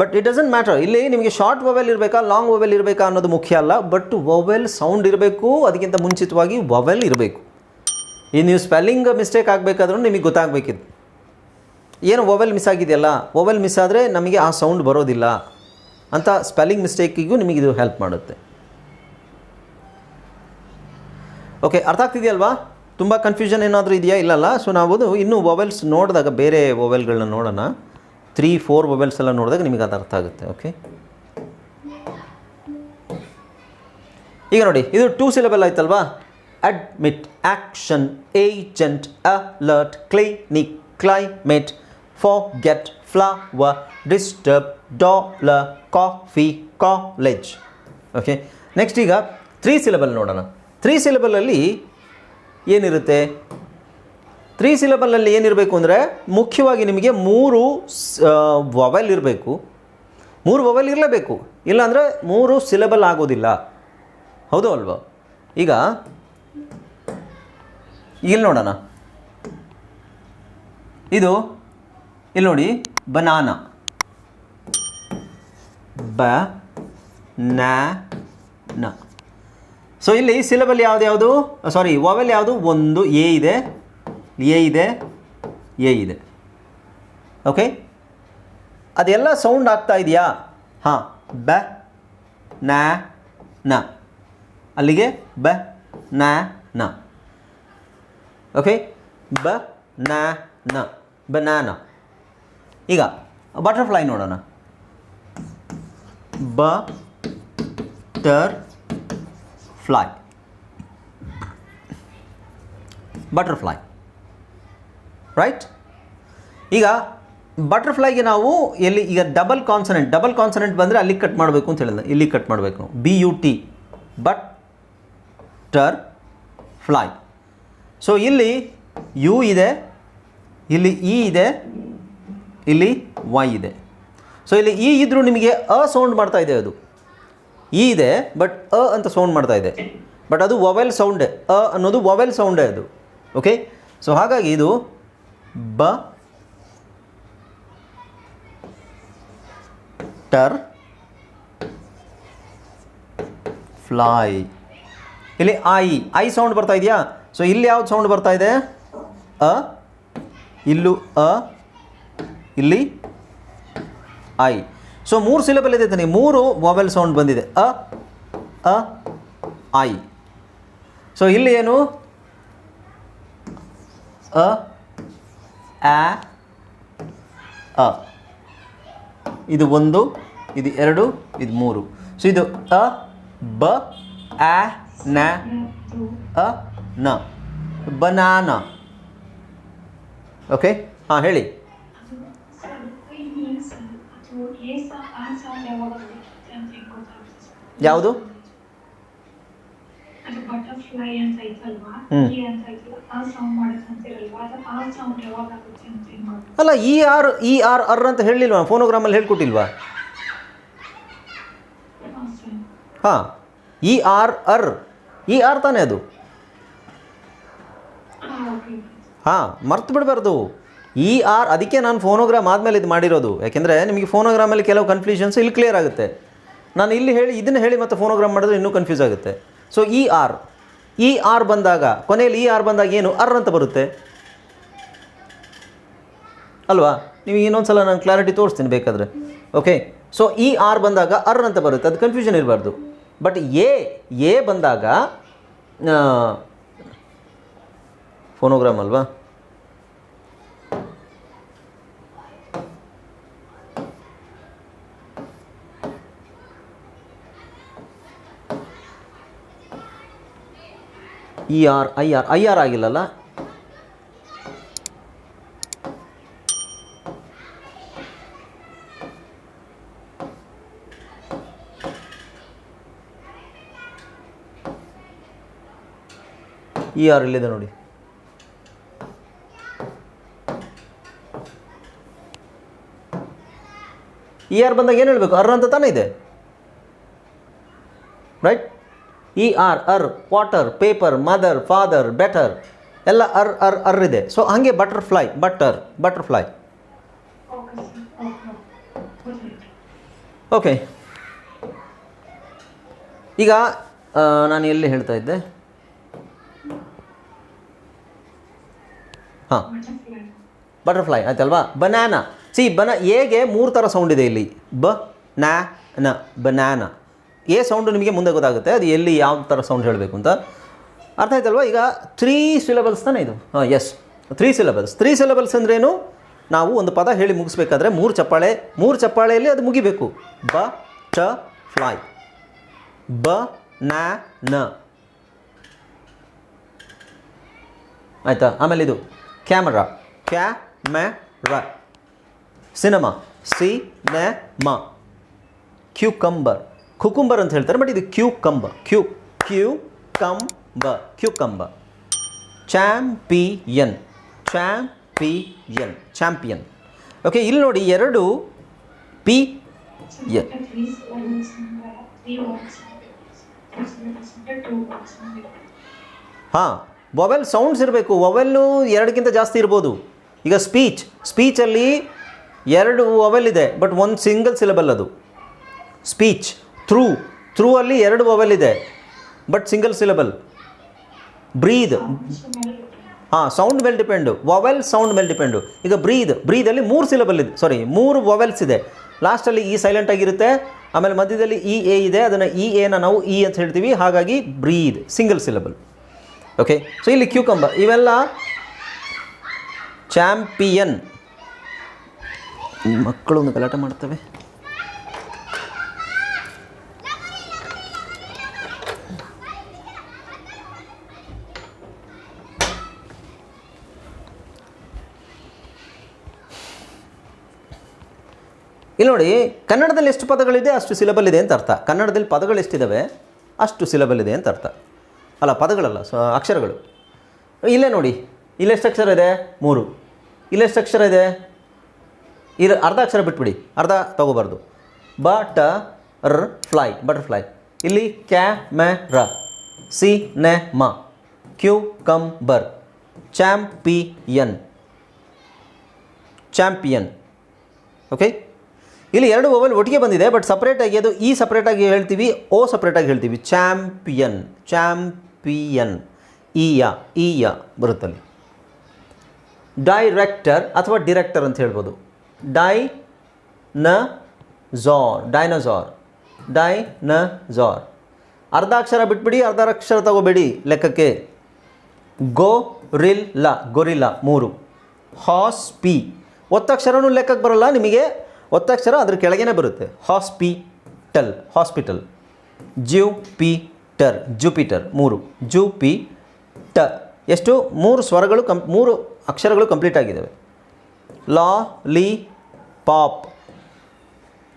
ಬಟ್ ಇಟ್ ಡಸಂಟ್ ಮ್ಯಾಟರ್ ಇಲ್ಲಿ ನಿಮಗೆ ಶಾರ್ಟ್ ವೊವೆಲ್ ಇರಬೇಕಾ ಲಾಂಗ್ ವೊವೆಲ್ ಇರಬೇಕಾ ಅನ್ನೋದು ಮುಖ್ಯ ಅಲ್ಲ. ಬಟ್ ವೊವೆಲ್ ಸೌಂಡ್ ಇರಬೇಕು, ಅದಕ್ಕಿಂತ ಮುಂಚಿತವಾಗಿ ವೊವೆಲ್ ಇರಬೇಕು. ಈ ನೀವು ಸ್ಪೆಲ್ಲಿಂಗ್ ಮಿಸ್ಟೇಕ್ ಆಗಬೇಕಾದ್ರೂ ನಿಮಗೆ ಗೊತ್ತಾಗಬೇಕಿತ್ತು. ಏನು ವೊವೆಲ್ ಮಿಸ್ ಆಗಿದೆಯಲ್ಲ? ವೊವೆಲ್ ಮಿಸ್ ಆದರೆ ನಮಗೆ ಆ ಸೌಂಡ್ ಬರೋದಿಲ್ಲ ಅಂತ ಸ್ಪೆಲ್ಲಿಂಗ್ ಮಿಸ್ಟೇಕಿಗೂ ನಿಮಗೆ ಇದು ಹೆಲ್ಪ್ ಮಾಡುತ್ತೆ. ಓಕೆ ಅರ್ಥ ಆಗ್ತಿದೆಯಲ್ವಾ? ತುಂಬ ಕನ್ಫ್ಯೂಷನ್ ಏನಾದರೂ ಇದೆಯಾ? ಇಲ್ಲಲ್ಲ. ಸೊ ನಾವು ಇನ್ನೂ ಮೊಬೈಲ್ಸ್ ನೋಡಿದಾಗ ಬೇರೆ ವೊವೆಲ್ಗಳನ್ನ ನೋಡೋಣ. ತ್ರೀ ಫೋರ್ ಮೊಬೈಲ್ಸ್ ಎಲ್ಲ ನೋಡಿದಾಗ ನಿಮಗೆ ಅದು ಅರ್ಥ ಆಗುತ್ತೆ ಓಕೆ ಈಗ ನೋಡಿ, ಇದು ಟೂ ಸಿಲೆಬಲ್ ಆಯ್ತಲ್ವಾ? Admit action agent alert clinic climate forget flower disturb dollar coffee college okay next ಈಗ ತ್ರೀ ಸಿಲೆಬಲ್ ನೋಡೋಣ. ತ್ರೀ ಸಿಲೆಬಲಲ್ಲಿ ಏನಿರುತ್ತೆ? ತ್ರೀ ಸಿಲೆಬಲಲ್ಲಿ ಏನಿರಬೇಕು ಅಂದರೆ ಮುಖ್ಯವಾಗಿ ನಿಮಗೆ ಮೂರು ವವೆಲ್ ಇರಬೇಕು. ಮೂರು ವವೆಲ್ ಇರಲೇಬೇಕು. ಇಲ್ಲಾಂದರೆ ಮೂರು ಸಿಲೆಬಲ್ ಆಗೋದಿಲ್ಲ. ಹೌದು ಅಲ್ವಾ? ಈಗ ಇಲ್ಲಿ ನೋಡೋಣ. ಇದು ಇಲ್ಲಿ ನೋಡಿ ಬನಾನ ಬ ನ ಸೊ ಇಲ್ಲಿ ಸಿಲೆಬಲ್ ಯಾವ್ದು ಯಾವುದು? ಸಾರಿ ವಾವೆಲ್ ಯಾವುದು? ಒಂದು, ಎ ಇದೆ. ಎ ಇದೆ ಎ ಇದೆ. ಓಕೆ ಅದೆಲ್ಲ ಸೌಂಡ್ ಆಗ್ತಾ ಇದೆಯಾ? ಹಾಂ, ಬ, ನ ನ. ಅಲ್ಲಿಗೆ ಬ, ನ ನ. ಓಕೆ ಬ, ನ ನ. ಬನಾನ ಈಗ ಬಟರ್ಫ್ಲೈ ನೋಡೋಣ. ಬ ಟರ್ ಫ್ಲೈ ಬಟರ್ಫ್ಲೈ ರೈಟ್ ಈಗ ಬಟರ್ಫ್ಲೈಗೆ ನಾವು ಎಲ್ಲಿ ಈಗ ಡಬಲ್ ಕಾನ್ಸನೆಂಟ್ ಡಬಲ್ ಕಾನ್ಸನೆಂಟ್ ಬಂದರೆ ಅಲ್ಲಿ ಕಟ್ ಮಾಡಬೇಕು ಅಂತ ಹೇಳಿದ ಇಲ್ಲಿ ಕಟ್ ಮಾಡಬೇಕು. B U T butterfly so ಇಲ್ಲಿ ಯು ಇದೆ, ಇಲ್ಲಿ ಇ ಇದೆ, ಇಲ್ಲಿ ವೈ ಇದೆ. ಸೊ ಇಲ್ಲಿ ಇ ಇದ್ದರೂ ನಿಮಗೆ ಅ ಸೌಂಡ್ ಮಾಡ್ತಾ ಇದೆ ಅದು. ಇ ಇದೆ ಬಟ್ ಅ ಅಂತ ಸೌಂಡ್ ಮಾಡ್ತಾ ಇದೆ. ಬಟ್ ಅದು ವವೆಲ್ ಸೌಂಡೇ ಅ ಅನ್ನೋದು ವವೆಲ್ ಸೌಂಡೇ ಅದು. ಓಕೆ ಸೊ ಹಾಗಾಗಿ ಇದು ಬ ಟರ್ ಫ್ಲೈ ಇಲ್ಲಿ ಐ ಐ ಸೌಂಡ್ ಬರ್ತಾ ಇದೆಯಾ? ಸೊ ಇಲ್ಲಿ ಯಾವ್ದು ಸೌಂಡ್ ಬರ್ತಾ ಇದೆ? ಅ, ಇಲ್ಲೂ ಅ, ಇಲ್ಲಿ ಐ ಸೊ ಮೂರು ಸಿಲೆಬಲ್ ಇದೆ ತಾನೆ ಮೂರು ಮೊಬೈಲ್ ಸೌಂಡ್ ಬಂದಿದೆ. ಅ ಅ, ಐ. ಸೊ ಇಲ್ಲಿ ಏನು? ಅ, ಆ, ಅ. ಇದು ಒಂದು, ಇದು ಎರಡು, ಇದು ಮೂರು. ಸೊ ಇದು ಅ, ಬ, ಆ, ನ, ಅ, ನ. ಬನಾನ. ಓಕೆ ಹಾಂ, ಹೇಳಿ ಯಾವುದು ಅದು ಬಟರ್ಫ್ಲೈ ಅಂತ ಐತಲ್ವಾ ಹ್ಮ್. ಈ ಅಂತ ಐತಲ್ಲ ಆ ಸೌಂಡ್ ಮಾಡಕ್ ಅಂತಿರಲ್ವಾ ಅದು ಆ ಸೌಂಡ್ ಯಾವಾಗ ಆಗುತ್ತೆ ಗೊತ್ತು? ಅಲ್ಲ E R E R er ಅಂತ ಹೇಳಿಲ್ವಾ? ಫೋನೋಗ್ರಾಮಲ್ಲಿ ಹೇಳ್ಕೊಟ್ಟಿಲ್ವಾ? ಹಾ, E R er. E R ತಾನೇ ಅದು. ಹಾಂ ಮರ್ತು ಬಿಡಬಾರ್ದು. ಇ ಆರ್ ಅದಕ್ಕೆ ನಾನು ಫೋನೋಗ್ರಾಮ್ ಆದಮೇಲೆ ಇದು ಮಾಡಿರೋದು. ಯಾಕೆಂದರೆ ನಿಮಗೆ ಫೋನೋಗ್ರಾಮಲ್ಲಿ ಕೆಲವು ಕನ್ಫ್ಯೂಷನ್ಸ್ ಇಲ್ಲಿ ಕ್ಲಿಯರ್ ಆಗುತ್ತೆ. ನಾನು ಇಲ್ಲಿ ಹೇಳಿ, ಇದನ್ನು ಹೇಳಿ ಮತ್ತೆ ಫೋನೋಗ್ರಾಮ್ ಮಾಡಿದ್ರೆ ಇನ್ನೂ ಕನ್ಫ್ಯೂಸ್ ಆಗುತ್ತೆ. So E R E R ಬಂದಾಗ, ಕೊನೆಯಲ್ಲಿ ಇ ಆರ್ ಬಂದಾಗ ಏನು? ಅರ್ ಅಂತ ಬರುತ್ತೆ. ಅಲ್ವಾ? ನೀವು ಇನ್ನೊಂದು ಸಲ ನಾನು ಕ್ಲಾರಿಟಿ ತೋರಿಸ್ತೀನಿ ಬೇಕಾದರೆ. ಓಕೆ ಸೊ ಇ ಆರ್ ಬಂದಾಗ ಅರ್ ಅಂತ ಬರುತ್ತೆ. ಅದು ಕನ್ಫ್ಯೂಷನ್ ಇರಬಾರ್ದು. ಬಟ್ ಎ ಎ ಬಂದಾಗ ಫೋನೋಗ್ರಾಮ್ ಅಲ್ವಾ? E R I R I R ಆಗಿಲ್ಲಲ್ಲ? E R ಇಲ್ಲಿದೆ ನೋಡಿ? ಇ ಆರ್ ಬಂದಾಗ ಏನು ಹೇಳಬೇಕು? ಅರ್ ಅಂತ ತಾನೇ ಇದೆ right E R er water paper mother father better ಎಲ್ಲ ಅರ್ ಅರ್ ಅರ್ ಇದೆ. ಸೊ ಹಾಗೆ ಬಟರ್ಫ್ಲೈ ಬಟರ್ ಬಟರ್ಫ್ಲೈ ಓಕೆ ಈಗ ನಾನು ಎಲ್ಲಿ ಹೇಳ್ತಾ ಇದ್ದೆ? ಹಾಂ. ಬಟರ್ಫ್ಲೈ ಆಯ್ತಲ್ವಾ? ಬನಾನಾ ಸಿ ಬನ, ಹೇಗೆ ಮೂರು ಥರ ಸೌಂಡ್ ಇದೆ ಇಲ್ಲಿ? ಬ, ನ ಬನಾನ ಎ ಸೌಂಡು ನಿಮಗೆ ಮುಂದೆ ಗೊತ್ತಾಗುತ್ತೆ. ಅದು ಎಲ್ಲಿ ಯಾವ ಥರ ಸೌಂಡ್ ಹೇಳಬೇಕು ಅಂತ. ಅರ್ಥ ಆಯ್ತಲ್ವಾ? ಈಗ ತ್ರೀ ಸಿಲೆಬಲ್ಸ್ ತಾನೇ ಇದು? ಹಾಂ yes three syllables three syllables ಅಂದ್ರೇನು? ನಾವು ಒಂದು ಪದ ಹೇಳಿ ಮುಗಿಸ್ಬೇಕಾದ್ರೆ ಮೂರು ಚಪ್ಪಾಳೆ, ಮೂರು ಚಪ್ಪಾಳೆಯಲ್ಲಿ ಅದು ಮುಗಿಬೇಕು. ಬ, ಚ, ಫ್ಲೈ. ಬ, ನ ನ. ಆಯಿತಾ? ಆಮೇಲೆ ಇದು ಕ್ಯಾಮರಾ. ಕ್ಯಾ ಮ್ಯಾ ರ ಸಿನಿಮಾ. ಸಿ, ನ, ಮ. ಕ್ಯೂಕಂಬರ್. ಕುಕುಂಬರ್ ಅಂತ ಹೇಳ್ತಾರೆ ಬಟ್ ಇದು Q cumber. Cu cu cumber cucumber champion champion champion. Okay ಇಲ್ಲಿ ನೋಡಿ ಎರಡು ಪಿ ಎನ್. ಹಾಂ ವೊವೆಲ್ ಸೌಂಡ್ಸ್ ಇರಬೇಕು. ವೊವೆಲ್ಲು ಎರಡಕ್ಕಿಂತ ಜಾಸ್ತಿ ಇರ್ಬೋದು. ಈಗ ಸ್ಪೀಚ್ ಸ್ಪೀಚಲ್ಲಿ ಎರಡು ವೊವೆಲ್ ಇದೆ ಬಟ್ ಒಂದು ಸಿಂಗಲ್ ಸಿಲೆಬಲ್ ಅದು. ಸ್ಪೀಚ್ ಥ್ರೂ ಥ್ರೂ ಅಲ್ಲಿ ಎರಡು ವವೆಲ್ ಇದೆ ಬಟ್ ಸಿಂಗಲ್ ಸಿಲೆಬಲ್ ಬ್ರೀದ್. ಹಾಂ ಸೌಂಡ್ ಮೇಲೆ ಡಿಪೆಂಡು ವೊವೆಲ್ ಸೌಂಡ್ ಮೇಲೆ ಡಿಪೆಂಡು ಈಗ ಬ್ರೀದ್ ಬ್ರೀದಲ್ಲಿ ಮೂರು ಸಿಲೆಬಲ್ ಇದೆ. ಸಾರಿ ಮೂರು ವೊವೆಲ್ಸ್ ಇದೆ. ಲಾಸ್ಟಲ್ಲಿ ಈ ಸೈಲೆಂಟ್ ಆಗಿರುತ್ತೆ, ಆಮೇಲೆ ಮಧ್ಯದಲ್ಲಿ ಇ ಎ ಇದೆ, ಅದನ್ನು ಇ ಎನ ನಾವು ಇ ಅಂತ ಹೇಳ್ತೀವಿ. ಹಾಗಾಗಿ breathe single syllable okay so ಇಲ್ಲಿ ಕ್ಯೂಕಂಬ ಇವೆಲ್ಲ ಚಾಂಪಿಯನ್ ಮಕ್ಕಳು ಒಂದು ಗಲಾಟೆ ಮಾಡ್ತವೆ. ಇಲ್ಲಿ ನೋಡಿ, ಕನ್ನಡದಲ್ಲಿ ಎಷ್ಟು ಪದಗಳಿದೆ, ಅಷ್ಟು ಸಿಲಬಲ್ ಇದೆ ಅಂತ ಅರ್ಥ. ಕನ್ನಡದಲ್ಲಿ ಪದಗಳು ಎಷ್ಟಿದ್ದಾವೆ ಅಷ್ಟು ಸಿಲಬಲ್ ಇದೆ ಅಂತ ಅರ್ಥ. ಅಲ್ಲ, ಪದಗಳಲ್ಲ, ಸೊ, ಅಕ್ಷರಗಳು. ಇಲ್ಲೇ ನೋಡಿ ಇಲ್ಲೆಷ್ಟು ಅಕ್ಷರ ಇದೆ, ಮೂರು. ಇಲ್ಲೆಷ್ಟು ಅಕ್ಷರ ಇದೆ, ಇರ, ಅರ್ಧ ಅಕ್ಷರ ಬಿಟ್ಬಿಡಿ, ಅರ್ಧ ತಗೋಬಾರ್ದು. ಬ, ಟ, ರ್, ಫ್ಲೈ, ಬಟರ್ಫ್ಲೈ. ಇಲ್ಲಿ ಕ್ಯಾ, ಮ, ರ, ಸಿ, ನೆ, ಮ. Cucumber. Champion. Champion. Okay? ಇಲ್ಲಿ ಎರಡು ಓವಲ್ ಒಟ್ಟಿಗೆ ಬಂದಿದೆ ಬಟ್ ಸಪ್ರೇಟಾಗಿ ಅದು ಈ ಸಪ್ರೇಟಾಗಿ ಹೇಳ್ತೀವಿ, ಓ ಸಪ್ರೇಟಾಗಿ ಹೇಳ್ತೀವಿ. Champion champion. ಈಯ ಈಯ ಬರುತ್ತಲ್ಲಿ. ಡೈರೆಕ್ಟರ್ ಅಥವಾ ಡಿರೆಕ್ಟರ್ ಅಂತ ಹೇಳ್ಬೋದು. ಡೈ ನ ಝಾರ್ ಡೈನೋಸಾರ್ ಡೈ ನ ಝಾರ್ ಅರ್ಧ ಅಕ್ಷರ ಬಿಟ್ಬಿಡಿ ಅರ್ಧ ಅಕ್ಷರ ತಗೋಬೇಡಿ ಲೆಕ್ಕಕ್ಕೆ. ಗೋ ರಿಲ್ ಲ ಗೊರಿಲ್ಲ ಮೂರು. ಹಾಸ್ ಪಿ ಒತ್ತಕ್ಷರನೂ ಲೆಕ್ಕಕ್ಕೆ ಬರಲ್ಲ ನಿಮಗೆ. ಒತ್ತಕ್ಷರ ಅದ್ರ ಕೆಳಗೇನೆ ಬರುತ್ತೆ. Hospital hospital. ಜ್ಯೂ ಪಿ ಟರ್ ಜುಪಿಟರ್, ಮೂರು. ಜು ಪಿ ಟ ಎಷ್ಟು? ಮೂರು ಸ್ವರಗಳು ಕಂ, ಮೂರು ಅಕ್ಷರಗಳು ಕಂಪ್ಲೀಟ್ ಆಗಿದ್ದಾವೆ ಲಾ, ಲಿ, ಪಾಪ್.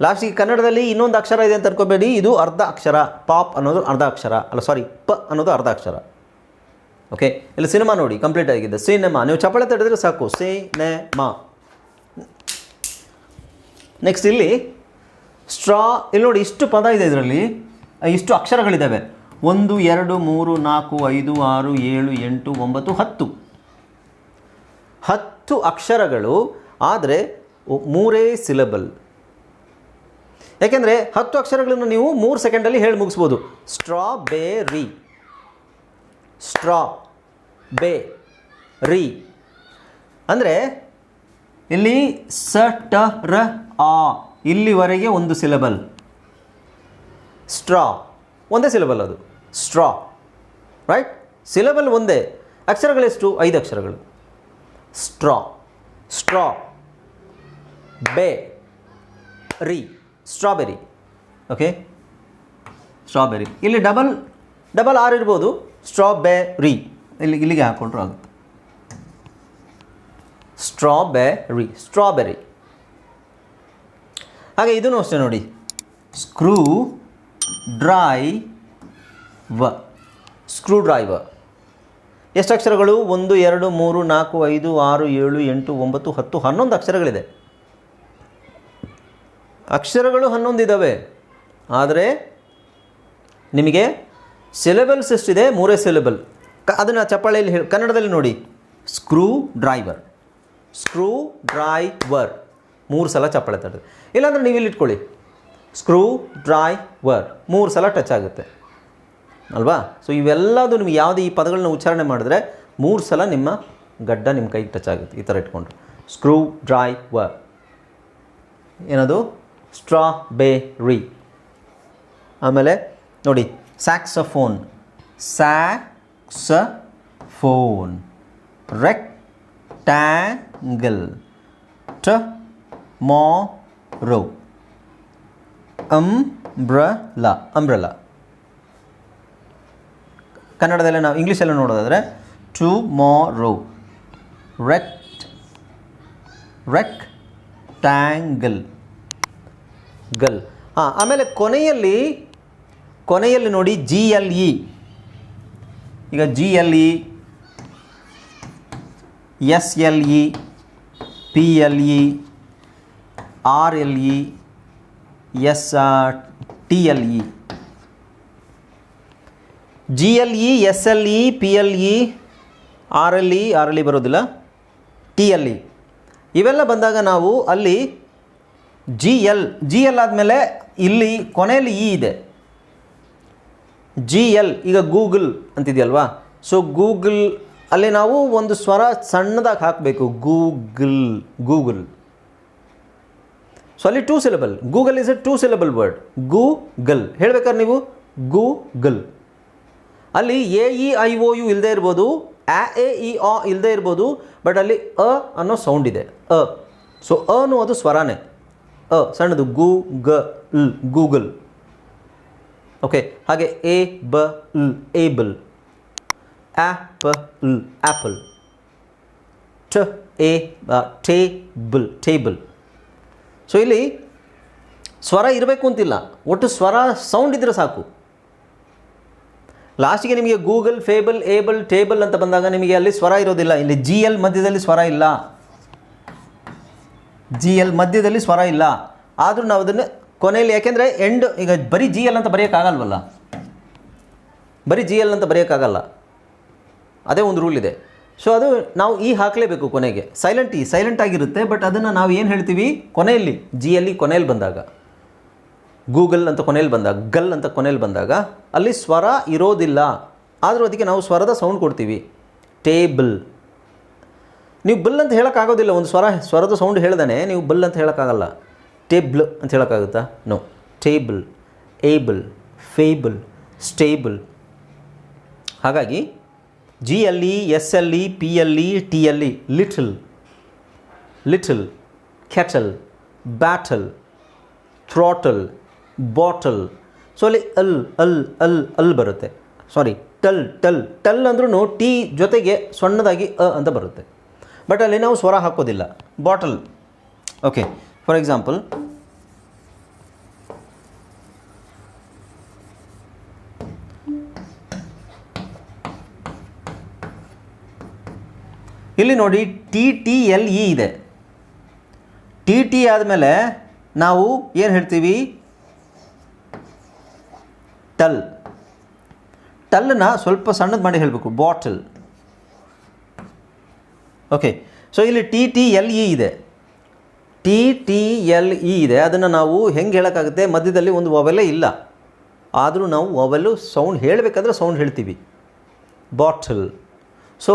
ಲಾಸ್ಟಿಗೆ ಕನ್ನಡದಲ್ಲಿ ಇನ್ನೊಂದು ಅಕ್ಷರ ಇದೆ ಅಂತ ಅನ್ಕೋಬೇಡಿ. ಇದು ಅರ್ಧ ಅಕ್ಷರ. ಪಾಪ್ ಅನ್ನೋದು ಅರ್ಧ ಅಕ್ಷರ. ಅಲ್ಲ, ಸಾರಿ, ಪ ಅನ್ನೋದು ಅರ್ಧ ಅಕ್ಷರ. ಓಕೆ? ಇಲ್ಲಿ ಸಿನಿಮಾ ನೋಡಿ, ಕಂಪ್ಲೀಟ್ ಆಗಿದೆ. ಸಿನಿಮಾ. ನೀವು ಚಪ್ಪಳೆ ತಡೆದ್ರೆ ಸಾಕು. ಸಿನೆಮಾ. ನೆಕ್ಸ್ಟ್ ಇಲ್ಲಿ ಸ್ಟ್ರಾ ಇಲ್ಲಿ ನೋಡಿ ಇಷ್ಟು ಪದ ಇದೆ ಇದರಲ್ಲಿ. ಇಷ್ಟು ಅಕ್ಷರಗಳಿದ್ದಾವೆ. ಒಂದು, ಎರಡು, ಮೂರು, ನಾಲ್ಕು, ಐದು, ಆರು, ಏಳು, ಎಂಟು, ಒಂಬತ್ತು, ಹತ್ತು. ಹತ್ತು ಅಕ್ಷರಗಳು, ಆದರೆ ಮೂರೇ ಸಿಲೆಬಲ್ ಯಾಕೆಂದರೆ ಹತ್ತು ಅಕ್ಷರಗಳನ್ನು ನೀವು ಮೂರು ಸೆಕೆಂಡಲ್ಲಿ ಹೇಳಿ ಮುಗಿಸ್ಬೋದು. ಸ್ಟ್ರಾಬೆರಿ ಸ್ಟ್ರಾ ಬೇ ರಿ ಅಂದರೆ ಇಲ್ಲಿ ಸ, ಟ, ರ ಆ ಇಲ್ಲಿವರೆಗೆ ಒಂದು ಸಿಲೆಬಲ್. ಸ್ಟ್ರಾ. ಒಂದೇ ಸಿಲೆಬಲ್ ಅದು. ಸ್ಟ್ರಾ. ರೈಟ್? ಸಿಲೆಬಲ್ ಒಂದೇ. ಅಕ್ಷರಗಳೆಷ್ಟು ಐದು ಅಕ್ಷರಗಳು. Straw. Straw. Berry. Strawberry. Okay? Strawberry. ಇಲ್ಲಿ ಡಬಲ್ ಡಬಲ್ ಆರ್ ಇರ್ಬೋದು. ಸ್ಟ್ರಾಬೆರಿ. ಇಲ್ಲಿ, ಇಲ್ಲಿಗೆ ಹಾಕೊಂಡ್ರು ಆಗುತ್ತೆ. ಸ್ಟ್ರಾಬೆರಿ. ಸ್ಟ್ರಾಬೆರಿ. ಹಾಗೆ ಇದೂ ಅಷ್ಟೇ ನೋಡಿ. Screw driver. ಸ್ಕ್ರೂ ಡ್ರೈವರ್ ಎಷ್ಟು ಅಕ್ಷರಗಳು? ಒಂದು, ಎರಡು, ಮೂರು, ನಾಲ್ಕು, ಐದು, ಆರು, ಏಳು, ಎಂಟು, ಒಂಬತ್ತು, ಹತ್ತು, ಹನ್ನೊಂದು ಅಕ್ಷರಗಳಿದೆ. ಅಕ್ಷರಗಳು ಹನ್ನೊಂದು ಇದ್ದಾವೆ ಆದರೆ ನಿಮಗೆ ಸಿಲೆಬಲ್ಸ್ ಎಷ್ಟಿದೆ? ಮೂರೇ ಸಿಲೆಬಲ್ ಕ, ಅದನ್ನು ಚಪ್ಪಾಳೆಯಲ್ಲಿ ಹೇಳಿ, ಕನ್ನಡದಲ್ಲಿ ನೋಡಿ. Screw driver. Screw driver. ಮೂರು ಸಲ ಚಪ್ಪಾಳೆ ತಟ್ಟದೆ ಇಲ್ಲಾಂದ್ರೆ ನೀವು ಇಲ್ಲಿ ಇಟ್ಕೊಳ್ಳಿ ಸ್ಕ್ರೂ ಡ್ರೈವರ್ ಮೂರು ಸಲ ಟಚ್ ಆಗುತ್ತೆ. ಅಲ್ವಾ? ಸೊ ಇವೆಲ್ಲದು ನಿಮ್ಗೆ ಯಾವುದೇ ಈ ಪದಗಳನ್ನ ಉಚ್ಚಾರಣೆ ಮಾಡಿದ್ರೆ ಮೂರು ಸಲ ನಿಮ್ಮ ಗಡ್ಡ ನಿಮ್ಮ ಕೈಗೆ ಟಚ್ ಆಗುತ್ತೆ. ಈ ಥರ ಇಟ್ಕೊಂಡ್ರೆ. ಸ್ಕ್ರೂ ಡ್ರೈವರ್ ಏನದು? ಸ್ಟ್ರಾಬೆರಿ ಆಮೇಲೆ ನೋಡಿ ಸ್ಯಾಕ್ಸಫೋನ್ ಸ್ಯಾಕ್ಸ ಫೋನ್ ರೆಕ್ಟ್ಯಾಂಗಲ್ ಟ ಮೋ ಅಂಬ್ರಲಾ ಅಂಬ್ರಲಾ ಕನ್ನಡದಲ್ಲೇ ನಾವು ಇಂಗ್ಲೀಷಲ್ಲಿ ನೋಡೋದಾದರೆ ಟು ಮಾರೋ ರೆಕ್ಟ್ ರೆಕ್ ಟ್ಯಾಂಗಲ್ ಗಲ್ ಹಾಂ ಆಮೇಲೆ ಕೊನೆಯಲ್ಲಿ ಕೊನೆಯಲ್ಲಿ ನೋಡಿ ಜಿ ಎಲ್ ಇ ಈಗ G L E S L E P L E R L E S T L E G L E S L E P L E R L E R L E ಬರೋದಿಲ್ಲ T L E ಇವೆಲ್ಲ ಬಂದಾಗ ನಾವು ಅಲ್ಲಿ G L G L ಆದಮೇಲೆ ಇಲ್ಲಿ ಕೊನೆಯಲ್ಲಿ E ಇದೆ. G L ಈಗ ಗೂಗಲ್ ಅಂತಿದೆಯಲ್ವಾ? ಸೊ ಗೂಗಲ್ ಅಲ್ಲಿ ನಾವು ಒಂದು ಸ್ವರ ಸಣ್ಣದಾಗಿ ಹಾಕಬೇಕು. ಗೂಗಲ್ ಗೂಗಲ್ ಸೊ ಅಲ್ಲಿ two syllable Google is a two syllable word Google ಹೇಳ್ಬೇಕಾದ್ರೆ ನೀವು? ಗೂಗಲ್ ಅಲ್ಲಿ A E I O U ಇಲ್ಲದೆ ಇರ್ಬೋದು ಆ ಎ ಇ ಆ ಇಲ್ಲದೆ ಇರ್ಬೋದು ಬಟ್ ಅಲ್ಲಿ ಅ ಅನ್ನೋ ಸೌಂಡ್ ಇದೆ. ಅ. ಸೊ ಅನು ಅದು ಸ್ವರಾನೇ. ಅ, ಸಣ್ಣದು. ಗೂ ಗ ಲ್ ಗೂಗಲ್ ಓಕೆ ಹಾಗೆ able able apple apple ಟ ಎ ಟೇಬಲ್ ಟೇಬಲ್ ಸೊ ಇಲ್ಲಿ ಸ್ವರ ಇರಬೇಕು ಅಂತಿಲ್ಲ. ಒಟ್ಟು ಸ್ವರ ಸೌಂಡ್ ಇದ್ದರೆ ಸಾಕು. ಲಾಸ್ಟಿಗೆ ನಿಮಗೆ ಗೂಗಲ್ ಫೇಬಲ್ ಏಬಲ್ ಟೇಬಲ್ ಅಂತ ಬಂದಾಗ ನಿಮಗೆ ಅಲ್ಲಿ ಸ್ವರ ಇರೋದಿಲ್ಲ. ಇಲ್ಲಿ ಜಿ ಎಲ್ ಮಧ್ಯದಲ್ಲಿ ಸ್ವರ ಇಲ್ಲ. ಜಿ ಎಲ್ ಮಧ್ಯದಲ್ಲಿ ಸ್ವರ ಇಲ್ಲ. ಆದರೂ ನಾವು ಅದನ್ನು ಕೊನೆಯಲ್ಲಿ ಯಾಕೆಂದರೆ ಎಂಡ್ ಈಗ ಬರೀ ಜಿ ಎಲ್ ಅಂತ ಬರೆಯೋಕ್ಕಾಗಲ್ವಲ್ಲ? ಬರೀ ಜಿ ಎಲ್ ಅಂತ ಬರೆಯೋಕ್ಕಾಗಲ್ಲ. ಅದೇ ಒಂದು ರೂಲ್ ಇದೆ. ಸೊ ಅದು ನಾವು ಈ ಹಾಕಲೇಬೇಕು ಕೊನೆಗೆ. ಸೈಲೆಂಟ್ ಈ ಸೈಲೆಂಟ್ ಆಗಿರುತ್ತೆ ಬಟ್ ಅದನ್ನು ನಾವು ಏನು ಹೇಳ್ತೀವಿ? ಕೊನೆಯಲ್ಲಿ ಜಿ ಎಲ್ಲಿ ಕೊನೆಯಲ್ಲಿ ಬಂದಾಗ. ಗೂಗಲ್ ಅಂತ ಕೊನೆಯಲ್ಲಿ ಬಂದಾಗ ಗಲ್ ಅಂತ ಕೊನೆಯಲ್ಲಿ ಬಂದಾಗ, ಅಲ್ಲಿ ಸ್ವರ ಇರೋದಿಲ್ಲ. ಆದರೂ ಅದಕ್ಕೆ ನಾವು ಸ್ವರದ ಸೌಂಡ್ ಕೊಡ್ತೀವಿ. ಟೇಬಲ್ ನೀವು ಬಲ್ ಅಂತ ಹೇಳೋಕ್ಕಾಗೋದಿಲ್ಲ, ಒಂದು ಸ್ವರ, ಸ್ವರದ ಸೌಂಡ್ ಹೇಳ್ದಾನೆ, ನೀವು ಬಲ್ ಅಂತ ಹೇಳೋಕ್ಕಾಗಲ್ಲ. ಟೇಬ್ಲ್ ಅಂತ ಹೇಳೋಕ್ಕಾಗುತ್ತಾ? No table able fable stable ಹಾಗಾಗಿ G L E S L E P ಎಲ್ಲಿ T L E little little kettle battle throttle bottle so ಅಲ್ಲಿ ಅಲ್ ಅಲ್ ಅಲ್ ಅಲ್ ಬರುತ್ತೆ. ಸಾರಿ ಟಲ್ ಟಲ್ ಟಲ್ ಅಂದ್ರೂ ಟಿ ಜೊತೆಗೆ ಸಣ್ಣದಾಗಿ ಅ ಅಂತ ಬರುತ್ತೆ. ಬಟ್ ಅಲ್ಲಿ ನಾವು ಸ್ವರ ಹಾಕೋದಿಲ್ಲ. ಬಾಟಲ್ ಓಕೆ ಫಾರ್ ಎಕ್ಸಾಂಪಲ್ ಇಲ್ಲಿ ನೋಡಿ ಟಿ ಟಿ ಎಲ್ ಇ ಇದೆ. ಟಿ ಟಿ ಆದಮೇಲೆ ನಾವು ಏನು ಹೇಳ್ತೀವಿ? ಟಲ್. ಟಲ್ಲನ್ನ ಸ್ವಲ್ಪ ಸಣ್ಣದು ಮಾಡಿ ಹೇಳಬೇಕು, ಬಾಟಲ್. ಓಕೆ, ಸೊ ಇಲ್ಲಿ ಟಿ ಟಿ ಎಲ್ ಇ ಇದೆ. ಟಿ ಟಿ ಎಲ್ ಇ ಇದೆ. ಅದನ್ನು ನಾವು ಹೆಂಗೆ ಹೇಳೋಕ್ಕಾಗುತ್ತೆ? ಮಧ್ಯದಲ್ಲಿ ಒಂದು ವವೆಲೇ ಇಲ್ಲ. ಆದರೂ ನಾವು ವವೆಲು ಸೌಂಡ್ ಹೇಳಬೇಕಾದ್ರೆ ಸೌಂಡ್ ಹೇಳ್ತೀವಿ. ಬಾಟಲ್. ಸೊ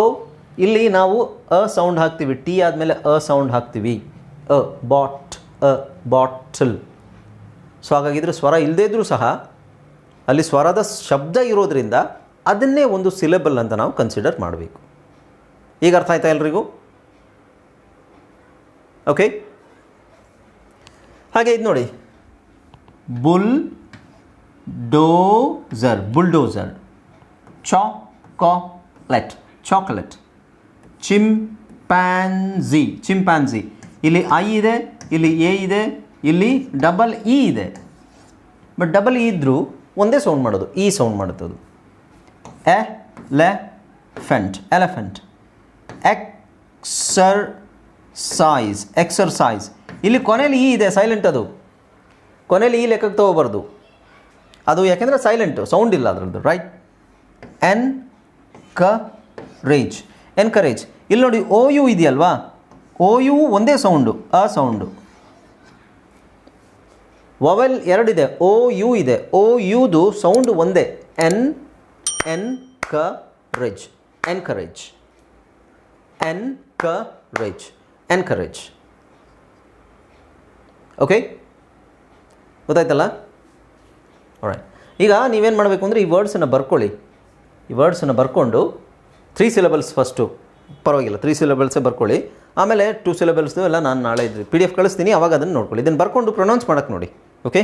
ಇಲ್ಲಿ ನಾವು ಅ ಸೌಂಡ್ ಹಾಕ್ತೀವಿ. ಟಿ ಆದಮೇಲೆ ಅ ಸೌಂಡ್ ಹಾಕ್ತೀವಿ. ಅ ಬಾಟ್ ಅ ಬಾಟಲ್ ಸೊ ಹಾಗಾಗಿದ್ರೆ ಸ್ವರ ಇಲ್ಲದೇ ಇದ್ದರೂ ಸಹ ಅಲ್ಲಿ ಸ್ವರದ ಶಬ್ದ ಇರೋದ್ರಿಂದ ಅದನ್ನೇ ಒಂದು ಸಿಲೆಬಲ್ ಅಂತ ನಾವು ಕನ್ಸಿಡರ್ ಮಾಡಬೇಕು. ಈಗ ಅರ್ಥ ಆಯ್ತಾ ಎಲ್ರಿಗೂ? ಓಕೆ ಹಾಗೆ ಇದು ನೋಡಿ. Bull dozer bulldozer chocolate chocolate chimpanzee chimpanzee ಇಲ್ಲಿ ಐ ಇದೆ, ಇಲ್ಲಿ ಎ ಇದೆ, ಇಲ್ಲಿ ಡಬಲ್ ಇ ಇದೆ. ಬಟ್ ಡಬಲ್ ಇ ಇದ್ದರೂ ಒಂದೇ ಸೌಂಡ್ ಮಾಡೋದು. ಈ ಸೌಂಡ್ ಮಾಡುತ್ತದು. Elephant elephant exercise exercise ಇಲ್ಲಿ ಕೊನೆಯಲ್ಲಿ ಈ ಇದೆ ಸೈಲೆಂಟ್ ಅದು. ಕೊನೆಯಲ್ಲಿ ಈ ಲೆಕ್ಕಕ್ಕೆ ತಗೋಬಾರ್ದು. ಅದು ಯಾಕೆಂದರೆ ಸೈಲೆಂಟು ಸೌಂಡ್ ಇಲ್ಲ ಅದರದ್ದು ರೈಟ್ ಎನ್ ಕ, ರೇಜ್. ಎನ್ಕರೇಜ್ ಇಲ್ಲಿ ನೋಡಿ ಓ ಯು ಇದೆಯಲ್ವಾ? ಓ ಯು ಒಂದೇ ಸೌಂಡು ಆ ಸೌಂಡು ವವೆಲ್ ಎರಡಿದೆ ಓ ಯು ಇದೆ. ಓ ಯುದು ಸೌಂಡ್ ಒಂದೇ. ಎನ್ encourage encourage N ಕ ರೆಜ್ ಎನ್ಕರೇಜ್ ಓಕೆ ಗೊತ್ತಾಯ್ತಲ್ಲ ಈಗ ನೀವೇನು ಮಾಡಬೇಕು ಅಂದರೆ ಈ ವರ್ಡ್ಸನ್ನು ಬರ್ಕೊಳ್ಳಿ. ಈ ವರ್ಡ್ಸನ್ನು ಬರ್ಕೊಂಡು ತ್ರೀ ಸಿಲೆಬಲ್ಸ್ ಫಸ್ಟು ಪರವಾಗಿಲ್ಲ ತ್ರೀ ಸಿಲೆಬಲ್ಸೇ ಬರ್ಕೊಳ್ಳಿ. ಆಮೇಲೆ ಟೂ ಸಿಲೆಬಲ್ಸ್ ಎಲ್ಲ ನಾನು ನಾಳೆ ಪಿ ಡಿ ಎಫ್ ಕಳಿಸ್ತೀನಿ, ಅವಾಗ ಅದನ್ನು ನೋಡ್ಕೊಳ್ಳಿ. ಇದನ್ನು ಬರ್ಕೊಂಡು ಪ್ರೊನೌನ್ಸ್ ಮಾಡೋಕ್ಕೆ ನೋಡಿ ಓಕೆ